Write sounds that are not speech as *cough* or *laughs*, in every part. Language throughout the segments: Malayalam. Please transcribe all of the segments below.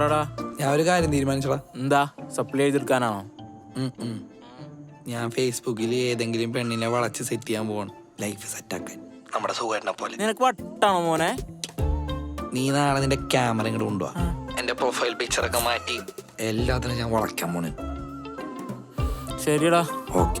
പറടാ. ഞാൻ ഒരു കാര്യം തീരുമാനിച്ചടാ എന്താ? സപ്ലൈ ചെയ്തെടുക്കാനാണോ. ഞാൻ ഫേസ്ബുക്കിൽ ഏതെങ്കിലും പെണ്ണിനെ വളച്ച് സെറ്റ് ചെയ്യാൻ പോവാണ്. ലൈഫ് സെറ്റ് സെറ്റാക്കാൻ നമ്മുടെ സുഖേട്ടനെ പോലെ. നിനക്ക് വട്ടാണോ മോനെ? നീ നാളെ നിന്റെ ക്യാമറ ഇങ്ങോട്ട് കൊണ്ടുപോവാ എന്റെ പ്രൊഫൈൽ പിക്ചർ ഒക്കെ മാറ്റി. എല്ലാത്തിനും ഞാൻ വളയ്ക്കാൻ പോണ് ശരിടാ ഓക്കെ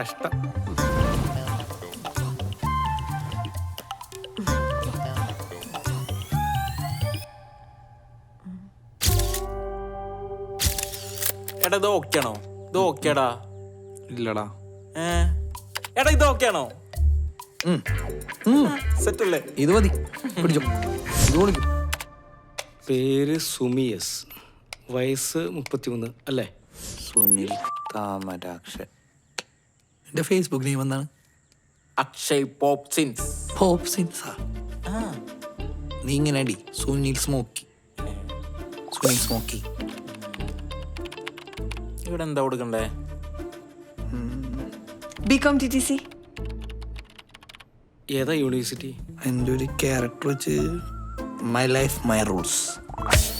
കഷ്ടം. എടാ ഇത് ഓക്കെയാണോ? ഇത് ഓക്കേടാ ഇല്ലടാ. ഏ? എടാ ഇത് ഓക്കെയാണോ. സെറ്റ് അല്ലേ ഇത് മതി. പിടിച്ചോ. ഇത് കൊടുക്കും പേര് സുമിയസ്. വയസ്സ് മുപ്പത്തിമൂന്ന് അല്ലേ? സുനിൽ താമരാക്ഷൻ എന്റെ ഫേസ്ബുക്ക് നെയിം എന്താണ്? അക്ഷയ് പോപ്പ് സിൻസ് പോപ്പ് സിൻസാ നീ ഇങ്ങനെ അടി. സുനിൽ സ്മോക്കി. സുനിൽ സ്മോക്കി. ഇവിടെ എന്താ കൊടുക്കണ്ടേ? BCom T T C. ഏതാ യൂണിവേഴ്സിറ്റി? എന്റെ ഒരു ക്യാരക്ടർ വെച്ച് മൈ ലൈഫ് മൈ റൂൾസ്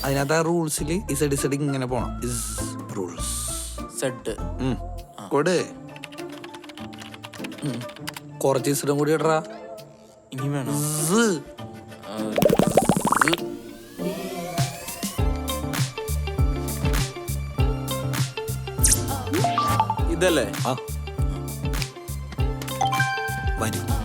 അതിനകത്ത് ആ റൂൾസിൽ ഇസഡ് ഇസഡ് ഇങ്ങനെ പോണം. ഇസ് റൂൾസ് സെഡ് കൊട്. കുറച്ച് ഇസഡും കൂടി ഇടറാ. ഇനി വേണം. ഇതല്ലേ? ആ. വരൂ.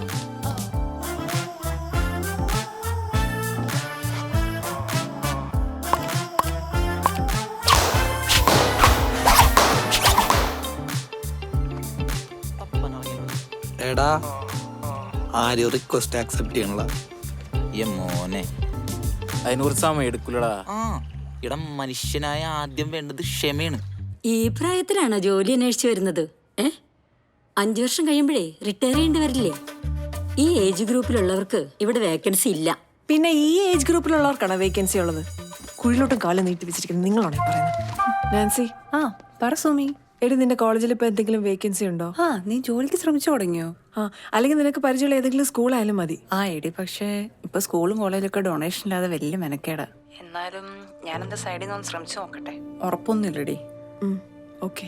എടാ. ആരും റിക്വസ്റ്റ് ആക്സെപ്റ്റ് ചെയ്യണല്ല ഈ മോനെ. അതിനെക്കുറിച്ച് കുറച്ച് സമയം എടുക്കൂലടാ. ഇടം മനുഷ്യനായ ആദ്യം വേണ്ടത് ക്ഷമയാണ്. ഈ പ്രായത്തിലാണോ ജോലി അന്വേഷിച്ചു വരുന്നത്? ഏ? അഞ്ചു വർഷം കഴിയുമ്പോഴേ റിട്ടയർ ചെയ്യേണ്ടി വരില്ലേ? ഈ ഏജ് ഗ്രൂപ്പിലുള്ളവർക്ക് ഇവിടെ വേക്കൻസി ഇല്ല. പിന്നെ ഈ ഏജ് ഗ്രൂപ്പിലുള്ളവർക്കാണ് വേക്കൻസി ഉള്ളത്? കുഴിലോട്ടും കാലം നീട്ടി വെച്ചിരിക്കുന്നത് നിങ്ങളാണ് പറയുന്നത്? നാൻസി. ആ പറ സുമി. എടി നിന്റെ കോളേജിൽ ഇപ്പൊ എന്തെങ്കിലും വേക്കൻസി ഉണ്ടോ? ആ നീ ജോലിക്ക് ശ്രമിച്ചു തുടങ്ങിയോ? ആ അല്ലെങ്കിൽ നിനക്ക് പരിചയമുള്ള ഏതെങ്കിലും സ്കൂളായാലും മതി. ആ എടി പക്ഷേ ഇപ്പൊ സ്കൂളും കോളേജൊക്കെ ഡൊണേഷൻ ഇല്ലാതെ വലിയ മെനക്കേടാ. എന്നാലും ഞാൻ എന്റെ സൈഡിൽ നിന്ന് ശ്രമിച്ചു നോക്കട്ടെ. ഉറപ്പൊന്നുമില്ലടി. Okay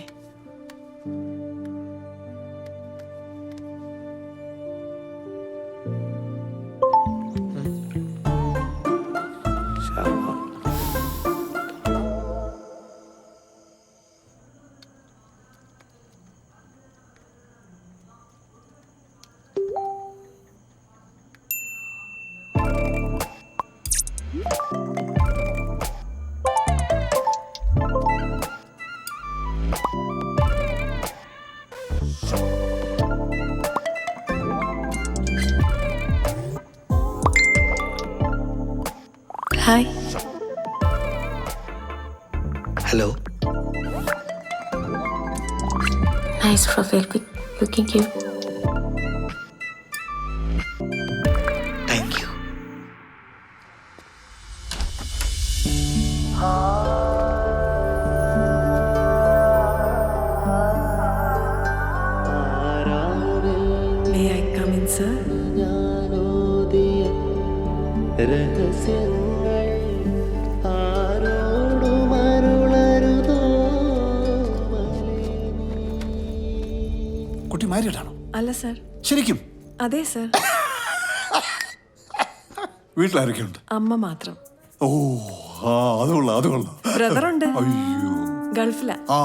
hi hello Nice profile pic. Looking cute. Thank you may I come in sir ആണോ അല്ല സർ. ശരിക്കും? അതെ സർ. വീട്ടിലാരൊക്കെയുണ്ട്? അമ്മ മാത്രം. ഓ ആ അത് കൊള്ളാം അത് കൊള്ളാം. ബ്രദറുണ്ട്. അയ്യോ. ഗൾഫിലാ. ആ.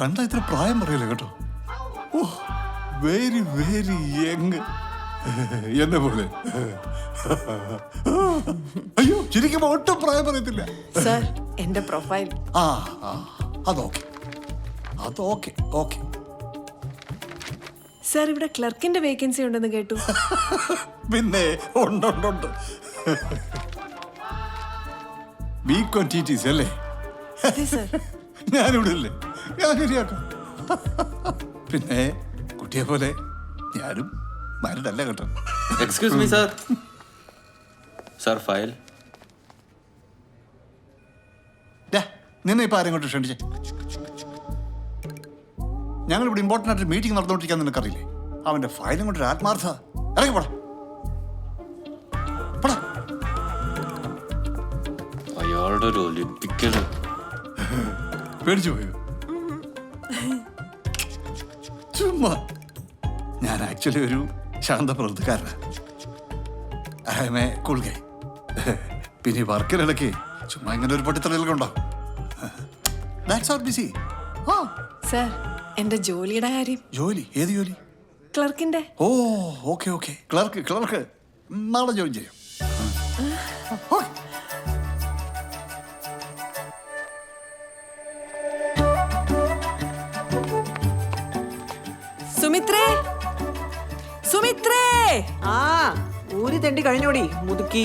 കണ്ട ഇത്ര പ്രായം പറയില്ല കേട്ടോ? ഓ വെരി വെരി യങ് എന്നെ പോലെ. അയ്യോ ചിരിക്കുമ്പോ ഒട്ടും പ്രായം പറയത്തില്ല. സർ എന്റെ പ്രൊഫൈൽ. ആ ആ അതോക്കെ. അതോക്കെ ഓക്കെ. സർ ഇവിടെ ക്ലർക്കിന്റെ വേക്കൻസി ഉണ്ടെന്ന് കേട്ടു. *laughs* പിന്നെ ഉണ്ട് ഉണ്ട് ഉണ്ട്. ബി ക്വാണ്ടിറ്റീസ് അല്ലേ? അതെ സർ. *laughs* ഞാനിവിടെ ഇല്ലേ. ഞാൻ ശരിയാക്കാം. *laughs* പിന്നെ കുട്ടിയെ പോലെ ഞാനും മരുന്നല്ല കേട്ടോ. Excuse me sir sir file. നിന്നെ ഇപ്പൊ ആരും ക്ഷണിച്ചേ? ഞങ്ങൾ ഇവിടെ ഇമ്പോർട്ടന്റ് ആയിട്ട് മീറ്റിംഗ് നടന്നുകൊണ്ടിരിക്കാൻ നിനക്കറിയില്ലേ? അവന്റെ ഫയലും കൊണ്ട് ഒരു ആത്മാർത്ഥ. ഇറങ്ങി പോടാ. അയാളുടെ ഒരു ഒലിപ്പിക്കൽ പേടിച്ചു പോയോ? ചുമ്മാ. ഞാൻ ആക്ച്വലി ഒരു ശാന്ത പ്രവൃത്തിക്കാരനാണ് I am a cool guy *laughs* പിന്നെ വർക്ക് വർക്കിനിടയ്ക്ക് ചുമ്മാ ഇങ്ങനെ ഒരു പൊട്ടിത്തെളികളൊക്കെ ഉണ്ടാവും that's our busy oh sir എന്റെ ജോലിയുടെ കാര്യം. ജോലി? ഏത് ജോലി? ക്ലർക്കിന്റെ. ഓ ഓക്കെ ഓക്കെ. ക്ലർക്ക് ക്ലർക്ക് നാളെ ജോയിൻ ചെയ്യും. സുമിത്രേ സുമിത്രേ. ആ ഊരി തെണ്ടി കഴിഞ്ഞോടി മുതുക്കി.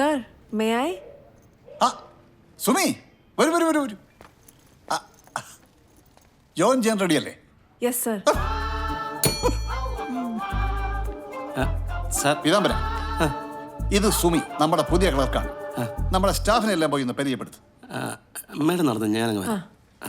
സർ മേ ഐ ആ സുമി വരൂ വരൂ വരൂ വരൂ. ആ, ആ. ജോയിൻ ചെയ്യാൻ റെഡിയല്ലേ യെസ് സർ സാർ. പീതാംബര ഇത് സുമി നമ്മുടെ പുതിയ ക്ലർക്കാണ്. നമ്മുടെ സ്റ്റാഫിനെ എല്ലാം പോയി ഒന്ന് പരിചയപ്പെടുത്തു. മേഡം നടന്നു ഞാനങ്ങ് വരാം. ആ.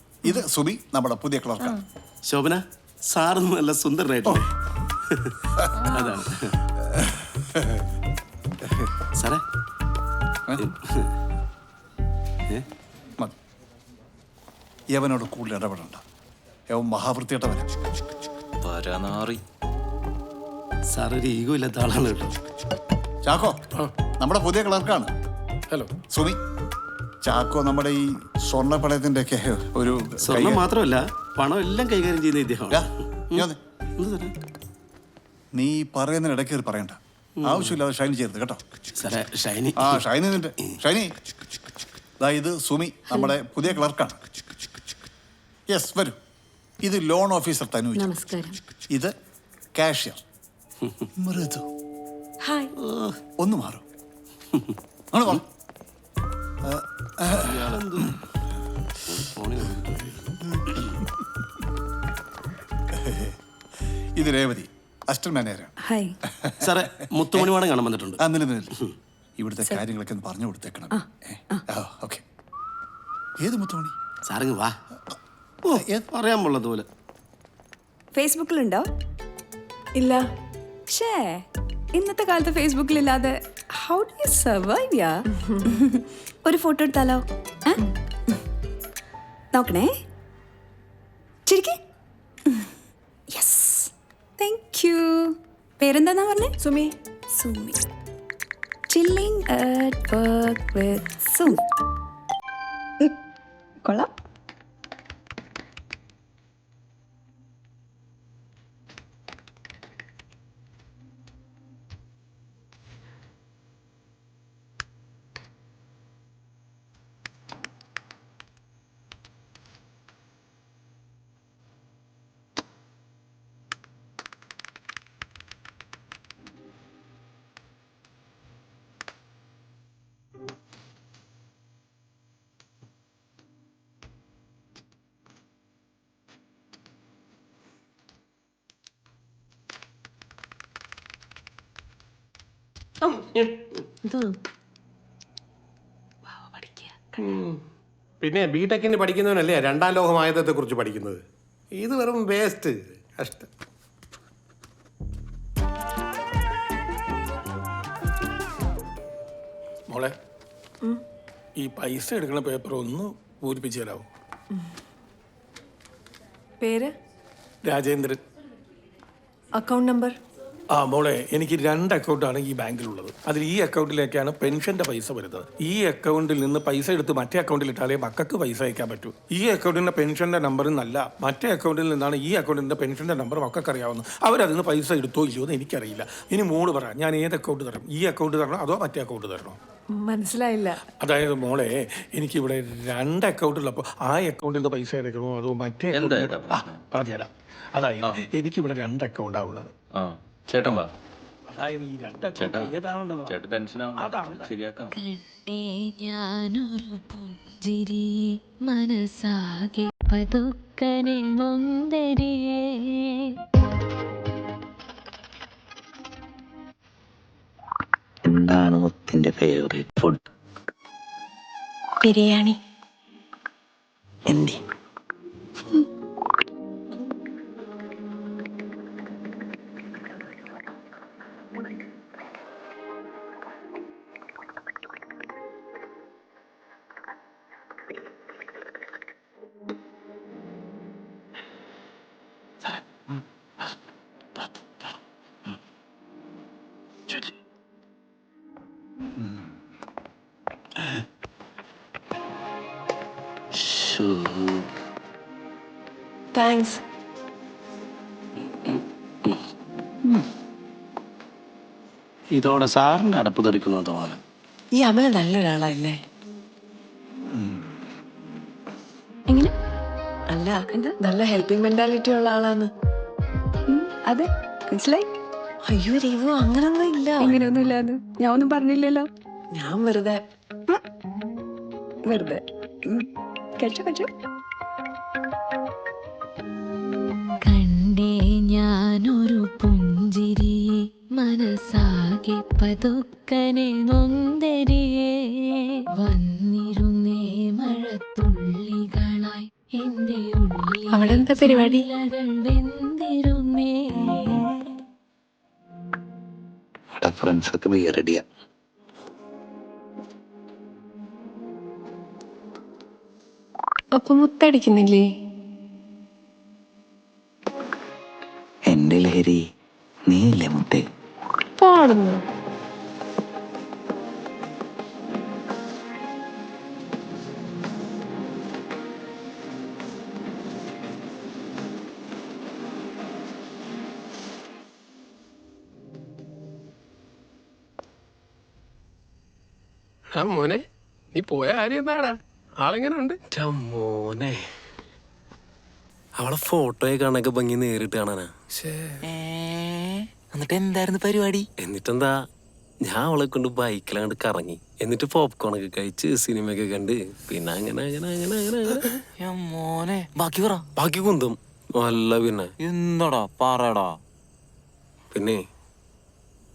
ഇത് സുബി നമ്മുടെ പുതിയ ക്ലർക്ക്. ശോഭന സാറൊന്നും നല്ല സുന്ദരനായിട്ട് അതാണ്. സാറേ. മതി. യവനോട് കൂടുതൽ ഇടപെടണ്ട. യവൻ മഹാവൃത്തിയിട്ടവനാ പരനാറി സാർ ഒരു ഈഗോ ഇല്ലാത്ത ആളാണ് കേട്ടോ. ചാക്കോ നമ്മുടെ പുതിയ ക്ലർക്കാണ്. ഹലോ. സുമി ചാക്കോ നമ്മുടെ ഈ സ്വർണ പണയത്തിന്റെ ഒക്കെ ഒരു സ്വർണം കൈകാര്യം- മാത്രമല്ല പണം എല്ലാം കൈകാര്യം ചെയ്യുന്ന ഇദ്ദേഹം നീ പറയുന്നതിനിടയ്ക്ക് പറയുന്നതിന് ഇടയ്ക്ക് പറയണ്ട. ആവശ്യമില്ലാതെ ഷൈനി ചെയ്യരുത് കേട്ടോ. ഷൈനി. ആ ഷൈനി നിന്റെ ഷൈനി. ഇത് സുമി നമ്മുടെ പുതിയ ക്ലർക്കാണ്. യെസ് വരൂ. ഇത് ലോൺ ഓഫീസർ തനു ഇത് കാഷ്യർ. മൃദു. ഒന്ന് മാറും. ഇത് രേവതി അസിസ്റ്റന്റ് മാനേജറാണ്. ഹായ്. സാറേ മുത്തുമണിവാടം കാണാൻ വന്നിട്ടുണ്ട്. ആ നില നില. ഇവിടുത്തെ കാര്യങ്ങളൊക്കെ ഒന്ന് പറഞ്ഞു കൊടുത്തേക്കണം. ഏ? ആ ഓക്കെ. ഏത് മുത്തുമണി? സാറിങ് വാ. ഓ പറയാൻ പോലെ. ഫേസ്ബുക്കിൽ ഫേസ്ബുക്കിലുണ്ടോ? ഇല്ല. ഷേ ഇന്നത്തെ കാലത്ത് ഫേസ്ബുക്കിലില്ലാതെ how do you? Survive yeah ഒരു ഫോട്ടോ എടുത്താലോ? നോക്കണേ. ചിരിക്കേ. യെസ് താങ്ക് യു പേരെന്താന്നാ പറഞ്ഞേ? Sumi. Sumi. Chilling at work with Sumi. കൊള്ളാം. പിന്നെ ബി ടെക്കിന് പഠിക്കുന്നവനല്ലേ രണ്ടാം ലോകമായതത്തെ കുറിച്ച് പഠിക്കുന്നത്? ഇത് വെറും വേസ്റ്റ് കഷ്ടം. മോളെ ഈ പൈസ എടുക്കുന്ന പേപ്പർ ഒന്ന് പൂരിപ്പിച്ചു തരാമോ പേര്? രാജേന്ദ്രൻ. അക്കൗണ്ട് നമ്പർ ആ മോളെ എനിക്ക് രണ്ട് അക്കൗണ്ടാണ് ഈ ബാങ്കിലുള്ളത്. അതിൽ ഈ അക്കൗണ്ടിലേക്കാണ് പെൻഷന്റെ പൈസ വരുന്നത്. ഈ അക്കൗണ്ടിൽ നിന്ന് പൈസ എടുത്ത് മറ്റേ അക്കൗണ്ടിൽ ഇട്ടാലേ മക്കൾക്ക് പൈസ അയക്കാൻ പറ്റൂ. ഈ അക്കൗണ്ടിന്റെ പെൻഷന്റെ നമ്പർ നല്ല. മറ്റേ അക്കൗണ്ടിൽ നിന്നാണ് ഈ അക്കൗണ്ടിന്റെ പെൻഷന്റെ നമ്പർ മക്കൾക്ക് അറിയാവുന്നത് അവരതിൽ നിന്ന് പൈസ എടുത്തോ ഇല്ലയോ എന്ന് എനിക്കറിയില്ല. ഇനി മോൾ പറ ഞാൻ ഏത് അക്കൗണ്ട് തരണം? ഈ അക്കൗണ്ട് തരണോ അതോ മറ്റേ അക്കൗണ്ട് തരണോ? മനസ്സിലായില്ല. അതായത് മോളെ എനിക്കിവിടെ രണ്ട് അക്കൗണ്ട് ഉള്ളപ്പോൾ ആ അക്കൗണ്ടിൽ നിന്ന് പൈസ എടുക്കണോ അതോ മറ്റേ അക്കൗണ്ടിൽ- ആ, പറഞ്ഞുതരാം. അതായത് എനിക്കിവിടെ രണ്ട് അക്കൗണ്ടാണ് ഉള്ളത്. ചേട്ടൻ വാ. ചേട്ടാ ചേട്ടൻ ടെൻഷൻ ശരിയാക്കാം. ഞാനൊരു പുഞ്ചിരി മനസ്സാകെ പതുക്കനെ നൊന്തരിയേ എന്താണ് മുത്തിന്റെ ഫേവറേറ്റ് ഫുഡ് ബിരിയാണി. എന്തി? താങ്ക്സ് ഇതോടെ സാറിന്റെ അടപ്പ് തെറിക്കുന്നത് തോന്നുന്നു ഈ അമൽ നല്ലൊരാളല്ലേ? എങ്ങനെ? അല്ല നല്ല ഹെൽപ്പിംഗ് മെന്റാലിറ്റി ഉള്ള ആളാണ് അതെ. മനസ്സിലായി അയ്യോ രഘു അങ്ങനൊന്നും ഇല്ല. അങ്ങനെയൊന്നും ഇല്ലാന്ന്. ഞാൻ ഒന്നും പറഞ്ഞില്ലല്ലോ. ഞാൻ വെറുതെ വെറുതെ. കഴിച്ചോ കഴിച്ചോ കണ്ടേ ഞാനൊരു പുഞ്ചിരി മനസ്സാകെ പതുക്കനെ നൊന്തരിയെ. വന്നിരുന്നേ മഴത്തുള്ളികളായി എന്റെ ഉള്ളിൽ അവിടെ എന്താ പരിപാടി? വെന്തിരുന്നേ. ഫ്രണ്ട്സ് അപ്പൊ മുത്തടിക്കുന്നില്ലേ? എന്റെ ലഹരി നീയല്ലേ മുത്തേ? പാടുന്നു. ആ മോനെ നീ പോയ കാര്യം എന്താടാ? ആളെങ്ങനെ ഉണ്ട് മോനെ. അവളെ ഫോട്ടോയെ കാണാനൊക്കെ ഭംഗി നേരിട്ട് കാണാനാ. എന്നിട്ട് എന്തായിരുന്നു പരിപാടി? എന്നിട്ടെന്താ? ഞാൻ അവളെ കൊണ്ട് ബൈക്കിലാണ്ട് കറങ്ങി. എന്നിട്ട് പോപ്കോൺ ഒക്കെ കഴിച്ച് സിനിമയൊക്കെ കണ്ട് പിന്നെ അങ്ങനെ അങ്ങനെ അങ്ങനെ അങ്ങനെ മോനെ. ബാക്കി പറ. ബാക്കി കുന്തും. അല്ല പിന്നെ. എന്താടാ? പറടാ. പിന്നെ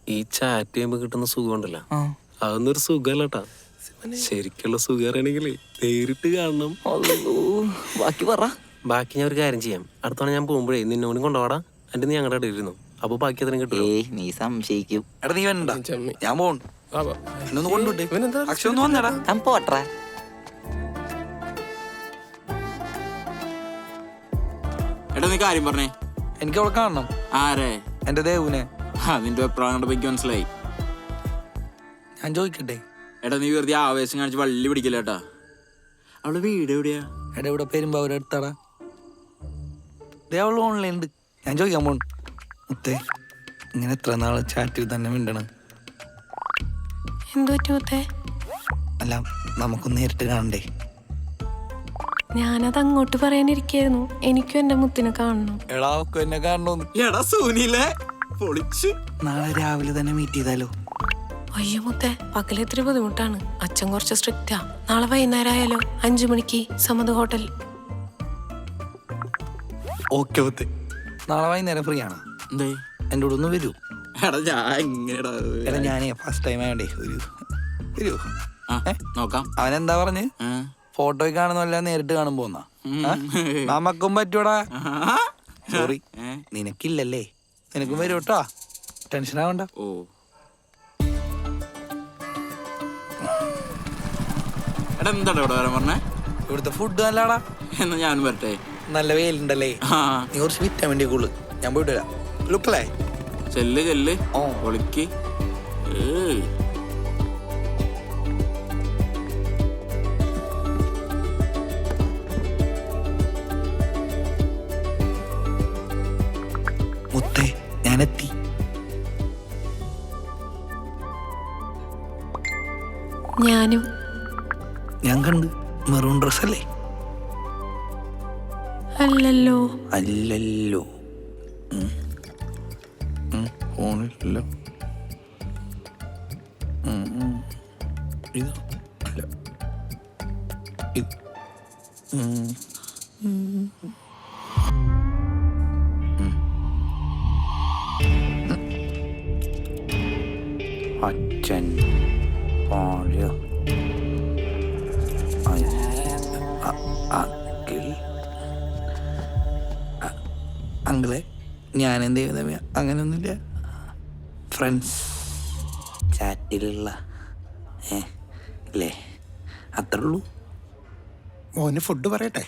ഈ ചാറ്റ് ചെയ്യുമ്പോ കിട്ടുന്ന സുഖം ഉണ്ടല്ലോ അതൊന്നൊരു അതൊന്നും ഒരു സുഖമല്ലട്ടാ. ശരിക്കുള്ള നേരിട്ട് കാണണം. ബാക്കി പറ. ബാക്കി ഞാൻ ഒരു കാര്യം ചെയ്യാം. അടുത്തവണ ഞാൻ പോകുമ്പോഴേ നിന്നോടും കൊണ്ടുപോടാ. എന്നിട്ട് നീ ഞങ്ങളുടെ ഇരുന്നു. അപ്പൊ ബാക്കി അത്രയും കിട്ടും ഏയ് നീ സംശയിക്കും. എടാ നീ വേണ്ട ഞാൻ പോൺ എന്നൊന്ന് കൊണ്ടുവിട്ടേ. ഇവനെന്താ അക്ഷയ ഒന്ന് വന്നടാ. ഞാൻ പോട്ടെ. എടാ നീ കാര്യം പറഞ്ഞേ. എനിക്ക് അവളെ കാണണം. ആരെ? എന്റെ ദേവുനെ ആ നിന്റെ അഭിപ്രായം കണ്ടപ്പോ എനിക്ക് മനസ്സിലായി. ഞാൻ ചോദിക്കട്ടെ? എടാ നീ വെറുതെ ആവേശം കാണിച്ച് വള്ളി പിടിക്കില്ല കേട്ടാ അവൾ വീട് എവിടെയാ? എടാ ഇവിടെ പെരുമ്പോ അവരെടുത്താടാ അവൾ ഓൺലൈൻ ഉണ്ട് ഞാൻ ചോദിക്കാൻ പോണു. മുത്തേ ഇങ്ങനെ എത്ര നാൾ ചാറ്റിൽ തന്നെ മിണ്ടണം? എന്തു പറ്റി മുത്തേ? അല്ല നമുക്കൊന്ന് നേരിട്ട് കാണണ്ടേ? ഞാനത് അങ്ങോട്ട് പറയാനിരിക്കായിരുന്നു. എനിക്കും എന്റെ മുത്തിനെ കാണണം. എടാ ഒക്കെ എന്നെ കാണണോന്ന്. എടാ സൂനിലെ പൊളിച്ച്. നാളെ രാവിലെ തന്നെ മീറ്റ് ചെയ്താലോ? അയ്യോ മുത്തേ പകൽ ഇത്തിരി ബുദ്ധിമുട്ടാണ്. അച്ഛൻ കുറച്ച് സ്ട്രിക്റ്റാ. നാളെ വൈകുന്നേരം ആയാലോ അഞ്ചു മണിക്ക് സമത് ഹോട്ടൽ. ഓക്കെ മുത്തേ. നാളെ വൈകുന്നേരം ഫ്രീ ആണ്. എന്തേ? എന്റെ കൂടെ ഒന്ന് വരൂ. എടാ ഞാൻ എങ്ങനെടാ എടാ ഞാനേ ഫസ്റ്റ് ടൈം ആയോണ്ടേ. ഒരു വരൂ. ആ നോക്കാം. അവൻ എന്താ പറഞ്ഞ്? ഫോട്ടോ ഫോട്ടോയിൽ കാണുന്നല്ല നേരിട്ട് കാണുമ്പോ നമുക്കും പറ്റൂടാ. സോറി നിനക്കില്ലല്ലേ. നിനക്കും വരൂട്ടോ ടെൻഷൻ ആവണ്ട ഓ. എടാ എന്താടാ ഇവിടെ വരാൻ പറഞ്ഞേ? ഇവിടുത്തെ ഫുഡ് നല്ലടാ എന്നാ ഞാൻ വരട്ടെ. നല്ല വെയിലുണ്ടല്ലേ? ആ. നീ കുറച്ച് വിറ്റാമിൻ ഡി കൂൾ ഞാൻ പോയിട്ട് വരാം. ലുക്കല്ലേ ചെല്ല് ചെല്ല്. ഓ. ഒളിക്ക്. ഏയ്. ഞാൻ കണ്ട് മെറൂൺ ഡ്രസ് അല്ലേ അല്ലല്ലോ. അല്ലല്ലോ ഫോണിലല്ലോ. ഇത് അല്ല. ഇത്. അച്ഛൻ പാടിയ അങ്കിൾ അങ്കിളെ ഞാൻ എന്ത് ചെയ്യുന്ന അങ്ങനെയൊന്നുമില്ല. ഫ്രണ്ട്സ് ചാറ്റിലുള്ള ഏ അല്ലേ അത്രേ ഉള്ളൂ. മോന് ഫുഡ് പറയട്ടെ?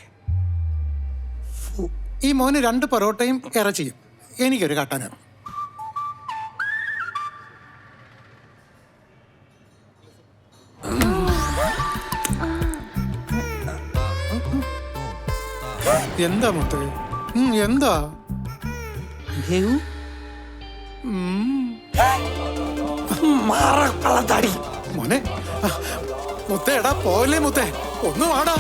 ഈ മോന് രണ്ട് പൊറോട്ടയും ഇറച്ചിയും എനിക്കൊരു കട്ടനും എന്താ മുത്തേ? എന്താ? മോനെ മുത്തേ എടാ പോലെ മുത്തേ? ഒന്ന് വാടാ.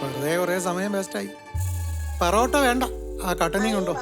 വെറുതെ കുറേ സമയം വേസ്റ്റായി പറോട്ട വേണ്ട. ആ കട്ടനെയും കൊണ്ടോ.